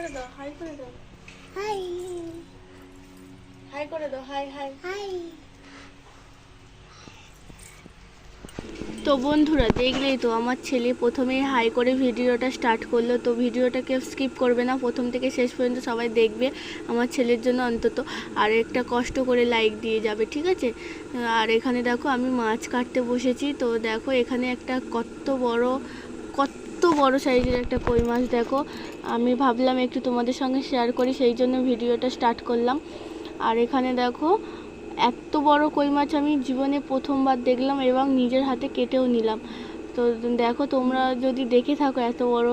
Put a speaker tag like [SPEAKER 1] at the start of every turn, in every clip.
[SPEAKER 1] করে দাও হাই করে দাও।
[SPEAKER 2] হাই।
[SPEAKER 1] হাই করে দাও হাই হাই।
[SPEAKER 2] হাই।
[SPEAKER 1] তো বন্ধুরা দেখলেই তো আমার ছেলে প্রথমে হাই করে ভিডিওটা স্টার্ট করল তো ভিডিওটাকে স্কিপ করবে না। প্রথম থেকে শেষ পর্যন্ত সবাই দেখবে আমার ছেলের জন্য অন্তত। আর একটা কষ্ট করে লাইক দিয়ে যাবে ঠিক আছে? আর এখানে দেখো আমি মাছ কাটতে বসেছি তো দেখো এখানে একটা কত বড় কত বড় সাইজের একটা কই মাছ, দেখো। আমি ভাবলাম একটু তোমাদের সঙ্গে শেয়ার করি, সেই জন্য ভিডিওটা স্টার্ট করলাম। আর এখানে দেখো, এত বড় কই মাছ আমি জীবনে প্রথমবার দেখলাম এবং নিজের হাতে কেটেও নিলাম। তো দেখো, তোমরা যদি দেখে থাকো এত বড়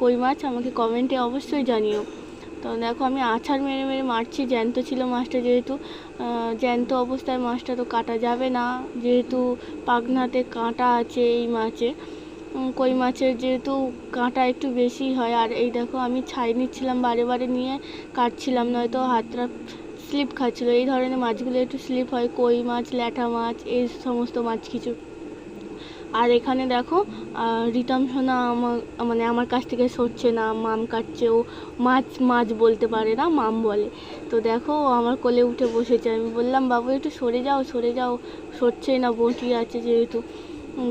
[SPEAKER 1] কই মাছ, আমাকে কমেন্টে অবশ্যই জানিও। তো দেখো, আমি আছাড় মেরে মেরে মারছি, জ্যান্ত ছিল মাছটা যেহেতু। জ্যান্ত অবস্থায় মাছটা তো কাটা যাবে না, যেহেতু পাখনাতে কাঁটা আছে এই মাছে। কই মাছের যেহেতু কাঁটা একটু বেশি হয়, আর এই দেখো আমি ছাই নিচ্ছিলাম বারে বারে নিয়ে, কাটছিলাম, নয়তো হাতটা স্লিপ খাচ্ছিলো। এই ধরনের মাছগুলো একটু স্লিপ হয়, কই মাছ, ল্যাঠা মাছ, এই সমস্ত মাছ কিছু। আর এখানে দেখো রিতম সোনা আমার মানে আমার কাছ থেকে সরছে না, মাম কাটছে, ও মাছ মাছ বলতে পারে না, মাম বলে। তো দেখো আমার কোলে উঠে বসেছে, আমি বললাম, বাবু, একটু সরে যাও সরে যাও, সরছেই না বটি আছে যেহেতু।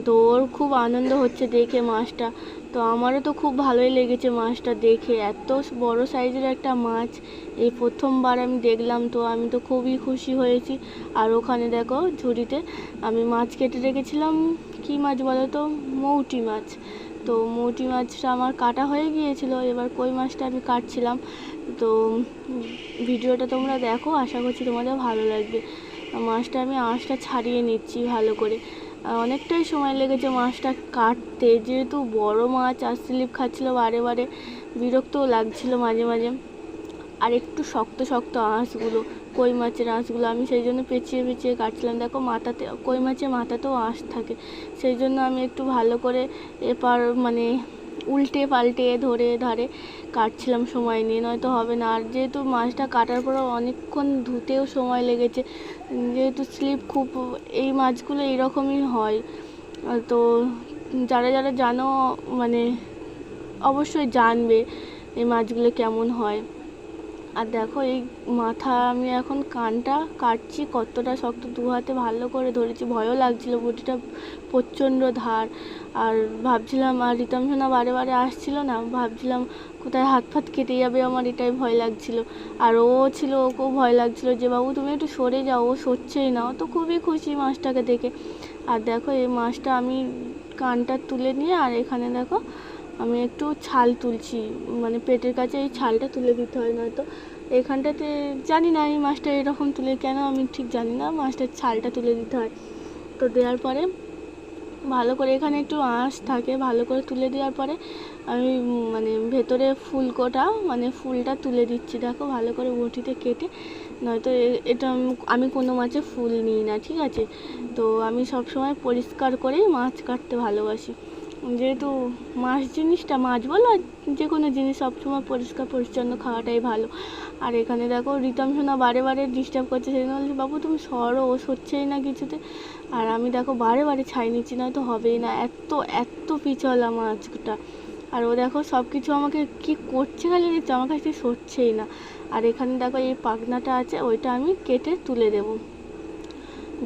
[SPEAKER 1] তো ওর খুব আনন্দ হচ্ছে দেখে মাছটা। তো আমারও তো খুব ভালোই লেগেছে মাছটা দেখে। এত বড় সাইজের একটা মাছ, এই প্রথমবার আমি দেখলাম, তো আমি তো খুবই খুশি হয়েছি। আর ওখানে দেখো ঝুড়িতে আমি মাছ কেটে রেখেছিলাম। কী মাছ বলো তো? মৌটি মাছ। তো মৌটি মাছটা আমার কাটা হয়ে গিয়েছিল, এবার কই মাছটা আমি কাটছিলাম। তো ভিডিওটা তোমরা দেখো, আশা করছি তোমাদের ভালো লাগবে। মাছটা আমি আঁশটা ছাড়িয়ে নিচ্ছি ভালো করে। অনেকটাই সময় লেগেছে মাছটা কাটতে। যেহেতু বড় মাছ আর স্লিপ খাচ্ছিলো বারে বারে, বিরক্তও লাগছিল মাঝে মাঝে। আর একটু শক্ত শক্ত আঁশগুলো, কই মাছের আঁশগুলো, আমি সেই জন্য পেঁচিয়ে পেঁচিয়ে কাটছিলাম। দেখো মাথাতে, কই মাছের মাথাতেও আঁশ থাকে। সেই জন্য আমি একটু ভালো করে এপার মানে উল্টে পাল্টে ধরে ধারে কাটছিলাম সময় নিয়ে, নয়তো হবে না। আর যেহেতু মাছটা কাটার পরেও অনেকক্ষণ ধুতেও সময় লেগেছে, যেহেতু স্লিপ খুব, এই মাছগুলো এরকমই হয়। তো যারা যারা জানো মানে অবশ্যই জানবে এই মাছগুলো কেমন হয়। আর দেখো এই মাথা, আমি এখন কানটা কাটছি, কতটা শক্ত, দু হাতে ভালো করে ধরেছি, ভয়ও লাগছিল বটিটা প্রচণ্ড ধার। আর ভাবছিলাম, আর রিতম সোনা বারে বারে আসছিল না, ভাবছিলাম কোথায় হাত ফাত কেটে যাবে আমার, এটাই ভয় লাগছিল। আর ও ছিল, ওকেও ভয় লাগছিল যে, বাবু, তুমি একটু সরে যাও, ও সরছেই না। ও তো খুবই খুশি মাছটাকে দেখে। আর দেখো, এই মাছটা আমি কানটা তুলে নিয়ে, আর এখানে দেখো আমি একটু ছাল তুলছি। মানে পেটের কাছে এই ছালটা তুলে দিতে হয়, নয়তো এখানটাতে জানি না এই মাছটা এরকম তুলে কেন, আমি ঠিক জানি না, মাছটার ছালটা তুলে দিতে হয়। তো দেওয়ার পরে ভালো করে এখানে একটু আঁশ থাকে, ভালো করে তুলে দেওয়ার পরে আমি মানে ভেতরে ফুলকোটা মানে ফুলটা তুলে দিচ্ছি। দেখো, ভালো করে বটিতে কেটে, নয়তো এটা আমি- কোনো মাছে ফুল নিই না, ঠিক আছে? তো আমি সব সময় পরিষ্কার করেই মাছ কাটতে ভালোবাসি। যেহেতু মাছ জিনিসটা, মাছ বলো, যে কোনো জিনিস সবসময় পরিষ্কার, পরিচ্ছন্ন খাওয়াটাই ভালো। আর এখানে দেখো রিতম সোনা বারে বারে ডিস্টার্ব করছে জন্য বলছি, বাবু, তুমি সরো, ও সরছেই না কিছুতে। আর আমি দেখো বারে বারে ছাই নিচ্ছি না তো হবেই না, এত এত পিছলা মাছটা। আর ও দেখো সব কিছু আমাকে কি করছে খালি দেখছি? আমার কাছে সরছেই না। আর এখানে দেখো এই পাখনাটা আছে, ওইটা আমি কেটে তুলে দেবো।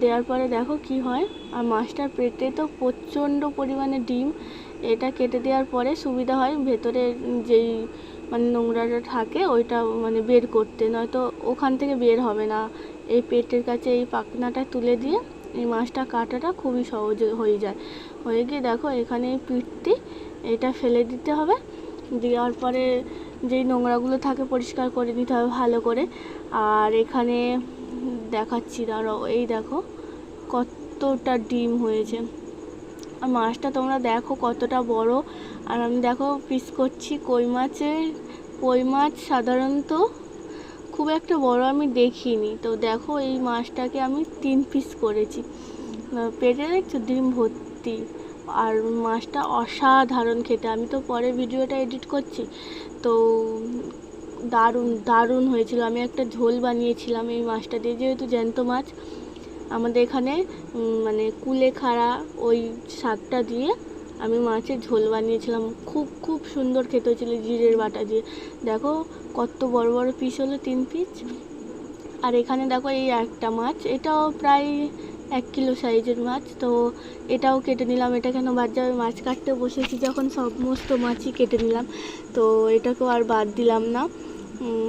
[SPEAKER 1] দেওয়ার পরে দেখো কি হয়। আর মাছটার পেটে তো প্রচণ্ড পরিমাণে ডিম। এটা কেটে দেওয়ার পরে সুবিধা হয় ভেতরে যেই মানে নোংরাটা থাকে ওইটা মানে বের করতে। নয়তো ওখান থেকে বের হবে না। এই পেটের কাছে এই পাখনাটা তুলে দিয়ে এই মাছটা কাটাটা খুবই সহজ হয়ে যায়। হয়ে গিয়ে দেখো এখানে পিঠটি, এটা ফেলে দিতে হবে। দেওয়ার পরে যেই নোংরাগুলো থাকে পরিষ্কার করে নিতে হবে ভালো করে। আর এখানে দেখাচ্ছি, দাঁড়াও, এই দেখো কতটা ডিম হয়েছে। আর মাছটা তোমরা দেখো কতটা বড়। আর আমি দেখো পিস করছি কই মাছের, কই মাছ সাধারণত খুব একটা বড় আমি দেখিনি। তো দেখো এই মাছটাকে আমি তিন পিস করেছি। পেটে দেখছ? ডিম ভর্তি। আর মাছটা অসাধারণ খেতে। আমি তো পরে ভিডিওটা এডিট করছি। তো দারুণ দারুণ হয়েছিল। আমি একটা ঝোল বানিয়েছিলাম এই মাছটা দিয়ে, যেহেতু জ্যান্ত মাছ। আমাদের এখানে মানে কুলেখাড়া ওই শাকটা দিয়ে আমি মাছের ঝোল বানিয়েছিলাম। খুব খুব সুন্দর খেতে হয়েছিল জিরের বাটা দিয়ে। দেখো, কত বড় বড় পিস হলো, তিন পিস আর এখানে দেখো এই একটা মাছ। এটাও প্রায় এক কিলো সাইজের মাছ, তো এটাও কেটে নিলাম। এটা কেন বাদ যাবে? মাছ কাটতে বসেছি যখন সমস্ত মাছই কেটে নিলাম। তো এটাকেও আর বাদ দিলাম না।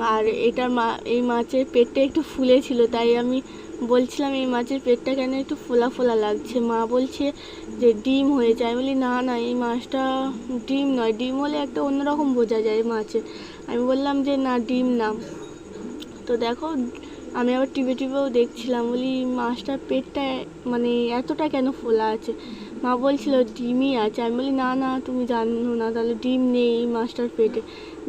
[SPEAKER 1] আর এটার মা, এই মাছের পেটটা একটু ফুলে ছিল, তাই আমি বলছিলাম, এই মাছের পেটটা কেন একটু ফোলা ফোলা লাগছে? মা বলছে যে, ডিম হয়েছে আমি বলি, না না, এই মাছটা ডিম নয়। ডিম হলে একটা অন্যরকম বোঝা যায় মাছের। আমি বললাম যে, না, ডিম না। তো দেখো আমি আবার টিপে টিপেও দেখছিলাম। বলি মাছটার পেটটা মানে এতটা কেন ফোলা আছে? মা বলছিল, ডিমই আছে। আমি বলি, না না, তুমি জানো না, তাহলে ডিম নেই মাছটার পেটে।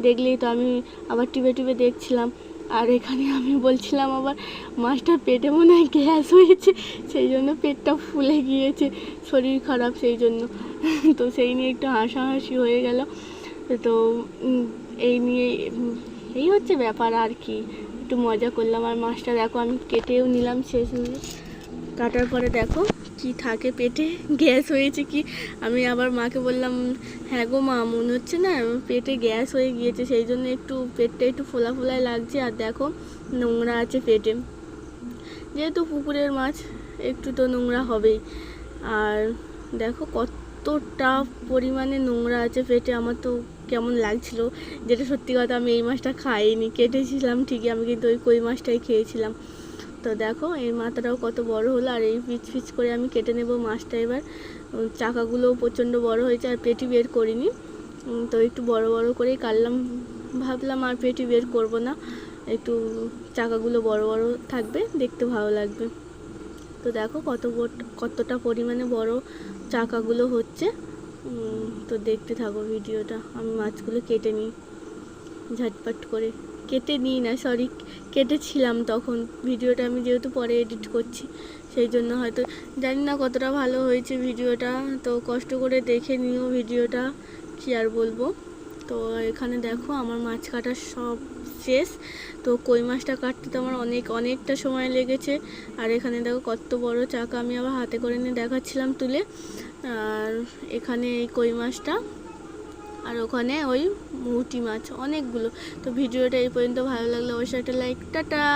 [SPEAKER 1] দেখলেই তো আমি আবার টিপে টিপে দেখছিলাম। আর এখানে আমি বলছিলাম আবার মাছটার পেটে মনে হয় গ্যাস হয়েছে, সেই জন্য পেটটা ফুলে গিয়েছে, শরীর খারাপ সেই জন্য। তো সেই নিয়ে একটু হাসাহাসি হয়ে গেল। তো এই নিয়ে এই হচ্ছে ব্যাপার আর কি। একটু মজা করলাম। আর মাছটা দেখো, আমি কেটেও নিলাম শেষ হয়ে কাটার পরে দেখো কি থাকে পেটে। গ্যাস হয়েছে কি? আমি আবার মাকে বললাম হ্যাঁ গো মা, মনে হচ্ছে না পেটে গ্যাস হয়ে গিয়েছে। সেই জন্য একটু পেটটা একটু ফোলা ফোলাই লাগছে। আর দেখো নোংরা আছে পেটে। যেহেতু পুকুরের মাছ, একটু তো নোংরা হবেই। আর দেখো কতটা পরিমাণে নোংরা আছে পেটে। আমার তো কেমন লাগছিল, যেটা সত্যি কথা আমি এই মাছটা খাইনি, কেটেছিলাম ঠিকই, আমি কিন্তু ওই কই মাছটাই খেয়েছিলাম। তো দেখো এই মাথাটাও কত বড় হলো, আর এই পিচ পিচ করে আমি কেটে নেব মাছটা এবার। চাকাগুলোও প্রচণ্ড বড় হয়েছে, আর পেটি বের করিনি। তো একটু বড় বড় করেই কাটলাম। ভাবলাম আর পেটি বের করব না, একটু চাকাগুলো বড় বড় থাকবে, দেখতে ভালো লাগবে। তো দেখো কত কতটা পরিমাণে বড় চাকাগুলো হচ্ছে। তো দেখতে থাকো ভিডিওটা। আমি মাছগুলো কেটে নিই, ঝাটপাট করে। কেটে নিই না সরি কেটেছিলাম তখন। ভিডিওটা আমি যেহেতু পরে এডিট করছি, সেই জন্য হয়তো জানি না কতটা ভালো হয়েছে ভিডিওটা। তো কষ্ট করে দেখে নিও ভিডিওটা, কি আর বলব। তো এখানে দেখো আমার মাছ কাটা সব শেষ। তো কই মাছটা কাটতে তো আমার অনেক, অনেকটা সময় লেগেছে। আর এখানে দেখো কত বড় চাকা আমি আবার হাতে করে নিয়ে দেখাচ্ছিলাম তুলে। আর এখানে এই কই মাছটা, আর ওখানে ওই মুটি মাছ, অনেকগুলো। তো ভিডিওটা এই পর্যন্ত ভালো লাগলে অবশ্যই একটা লাইক, টাটা!